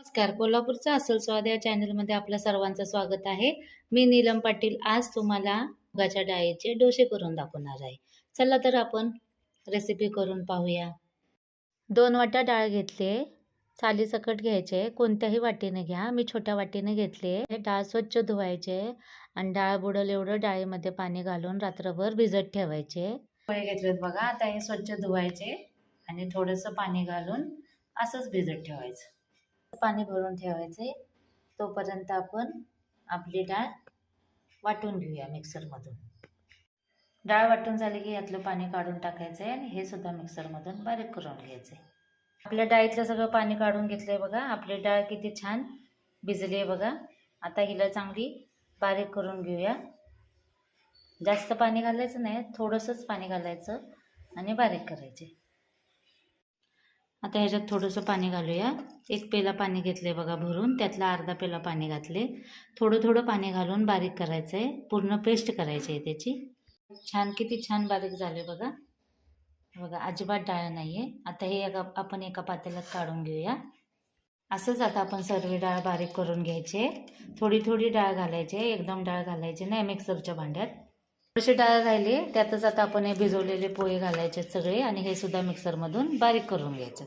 नमस्कार. कोल्हापूरचा असल स्वाद या चॅनलमध्ये आपल्या सर्वांचं स्वागत आहे. मी नीलम पाटील. आज तुम्हाला मुगाच्या डाळीचे डोसे करून दाखवणार आहे. चला तर आपण रेसिपी करून पाहूया. दोन वाट्या डाळ घेतले सालीसकट घ्यायचे कोणत्याही वाटीने घ्या. मी छोट्या वाटीने घेतले डाळ स्वच्छ धुवायचे आणि डाळ बुडल एवढं डाळीमध्ये पाणी घालून रात्रभर भिजत ठेवायचे पोहे घेतलेत बघा. आता हे स्वच्छ धुवायचे आणि थोडंसं पाणी घालून असंच भिजत ठेवायचं. पाणी भरून ठेवायचे. तोपर्यंत आपण आपली डाळ वाटून घेऊया मिक्सरमधून. डाळ वाटून झाली की यातलं पाणी काढून टाकायचं आहे आणि हे सुद्धा मिक्सरमधून बारीक करून घ्यायचं आहे आपल्या डाळीतलं सगळं पाणी काढून घेतलं आहे बघा. आपली डाळ किती छान भिजली आहे बघा. आता हिला चांगली बारीक करून घेऊया. जास्त पाणी घालायचं नाही थोडंसंच पाणी घालायचं आणि बारीक करायचे. आता ह्याच्यात थोडंसं पाणी घालूया. एक पेला पाणी घेतले बघा भरून त्यातला अर्धा पेला पाणी घातले थोडं थोडं पाणी घालून बारीक करायचं आहे पूर्ण पेस्ट करायची आहे त्याची. छान किती छान बारीक झाले बघा. बघा अजिबात डाळ नाही आहे आता हे एका आपण एका पातेल्यात काढून घेऊया. असंच आता आपण सर्व डाळ बारीक करून घ्यायची. थोडी थोडी डाळ घालायची. एकदम डाळ घालायची नाही मिक्सरच्या भांड्यात. थोडीशी डाळ राहिली त्यातच आता आपण हे भिजवलेले पोहे घालायचे सगळे आणि हे सुद्धा मिक्सरमधून बारीक करून घ्यायचं.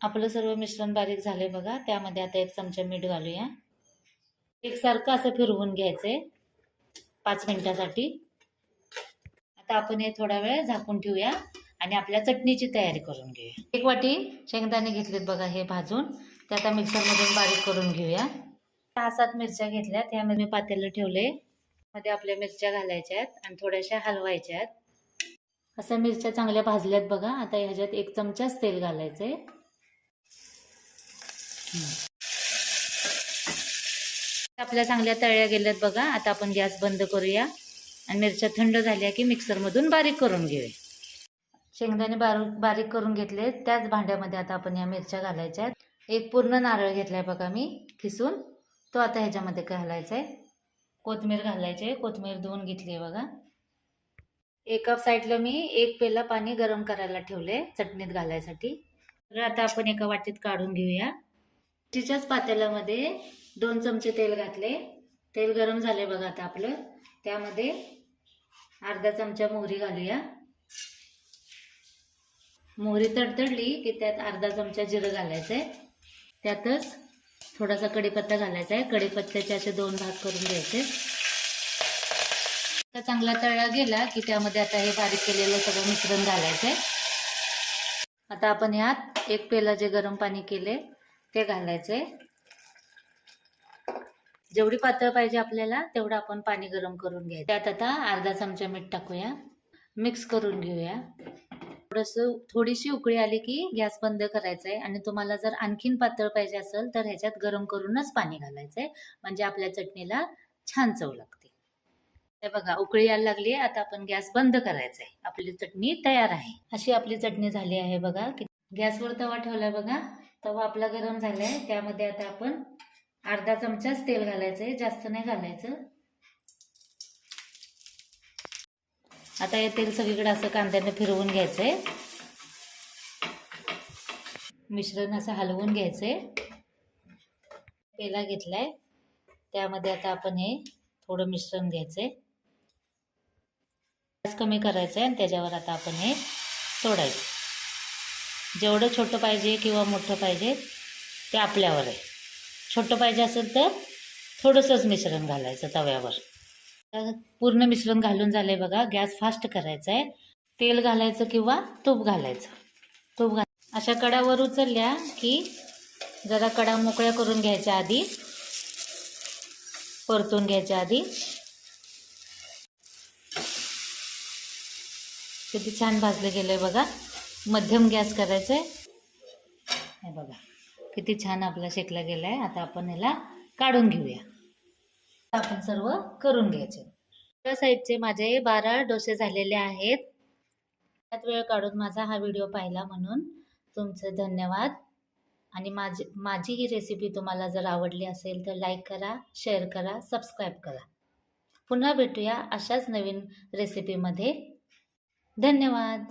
आपलं सर्व मिश्रण बारीक झाले बघा त्यामध्ये आता एक चमचा मीठ घालूया. एकसारखं असं फिरवून घ्यायचंय पाच मिनिटासाठी. आता आपण हे थोडा वेळ झाकून ठेवूया आणि आपल्या चटणीची तयारी करून घेऊया. एक वाटी शेंगदाणे घेतलेत बघा हे भाजून ते आता मिक्सरमधून बारीक करून घेऊया. सहा सात मिरच्या घेतल्या त्यामध्ये मी पातेलं ठेवले मध्ये आपल्या मिरच्या घालायच्या आहेत आणि थोड्याशा हलवायच्या आहेत. अशा मिरच्या चांगल्या भाजल्यात बघा. आता ह्याच्यात एक चमचाच तेल घालायचंय. आपल्या चांगल्या तळ्या गेल्यात बघा. आता आपण गॅस बंद करूया आणि मिरच्या थंड झाल्या की मिक्सरमधून बारीक करून घेऊया. शेंगदाणे बारीक बारीक करून घेतले त्याच भांड्यामध्ये आता आपण या मिरच्या घालायच्या आहेत. एक पूर्ण नारळ घेतलाय बघा मी खिसून. तो आता ह्याच्यामध्ये घालायचा आहे कोथमीर घालायची आहे कोथमीर धुवून घेतली आहे बघा. एका साईडला मी एक पेला पाणी गरम करायला ठेवले चटणीत घालायसाठी. तर आता आपण एका वाटीत काढून घेऊया. तिच्याच पातेल्यामध्ये दोन चमचे तेल घातले. तेल गरम झाले बघा आता आपलं. त्यामध्ये अर्धा चमचा मोहरी घालूया. मोहरी तडतडली की त्यात अर्धा चमचा जिरं घालायचं आहे त्यातच थोडासा कढीपत्ता घालायचा आहे. कढीपत्त्याचे असे दोन भाग करून घ्यायचे. आता चांगला तळला गेला की त्यामध्ये आता हे बारीक केलेलं सगळं मिश्रण घालायचं आहे. आता आपण ह्यात एक पेला जे गरम पाणी केले ते घालायचं आहे. जेवढी पातळ पाहिजे आपल्याला तेवढं आपण पाणी गरम करून घ्यायचं त्यात आता अर्धा चमचा मीठ टाकूया. मिक्स करून घेऊया. थोडंसं थोडीशी उकळी आली की गॅस बंद करायचा आहे आणि तुम्हाला जर आणखीन पातळ पाहिजे असेल तर ह्याच्यात गरम करूनच पाणी घालायचं आहे म्हणजे आपल्या चटणीला छान चव लागते. हे बघा उकळी यायला लागली आता आपण गॅस बंद करायचा आहे आपली चटणी तयार आहे. अशी आपली चटणी झाली आहे बघा. गॅसवर तवा ठेवलाय बघा. तवा आपला गरम झालाय. त्यामध्ये आता आपण अर्धा चमचाच तेल घालायचं आहे जास्त नाही घालायचं. आता हे तेल सगळीकडे असं कांद्याने फिरवून घ्यायचंय. मिश्रण असं हलवून घ्यायचंय. पेला घेतलाय. त्यामध्ये आता आपण हे थोडं मिश्रण घ्यायचंय. गॅस कमी करायचं आहे आणि त्याच्यावर आता आपण हे सोडायचं. जेवढं छोटं पाहिजे किंवा मोठं पाहिजे ते आपल्यावर आहे. छोटं पाहिजे असेल तर थोडंसंच मिश्रण घालायचं तव्यावर. पूर्ण मिश्रण घालून झालंय बघा. गॅस फास्ट करायचा आहे तेल घालायचं किंवा तूप घालायचं. तूप घाल अशा कडावर उचलल्या की जरा कडा मोकळ्या करून घ्यायच्या आधी. परतून घ्यायच्या आधी. किती छान भाजलं गेलंय बघा. मध्यम गॅस करायचं आहे हे बघा. किती छान आपला शेकला गेलाय. आता आपण ह्याला काढून घेऊया. आपण सर्व करून घ्यायचे. त्या साईडचे माझे बारा डोसे झालेले आहेत. त्यात वेळ काढून माझा हा व्हिडिओ पाहिला म्हणून तुमचे धन्यवाद. आणि माझी माझी ही रेसिपी तुम्हाला जर आवडली असेल तर लाईक करा शेअर करा सबस्क्राईब करा. पुन्हा भेटूया अशाच नवीन रेसिपीमध्ये धन्यवाद.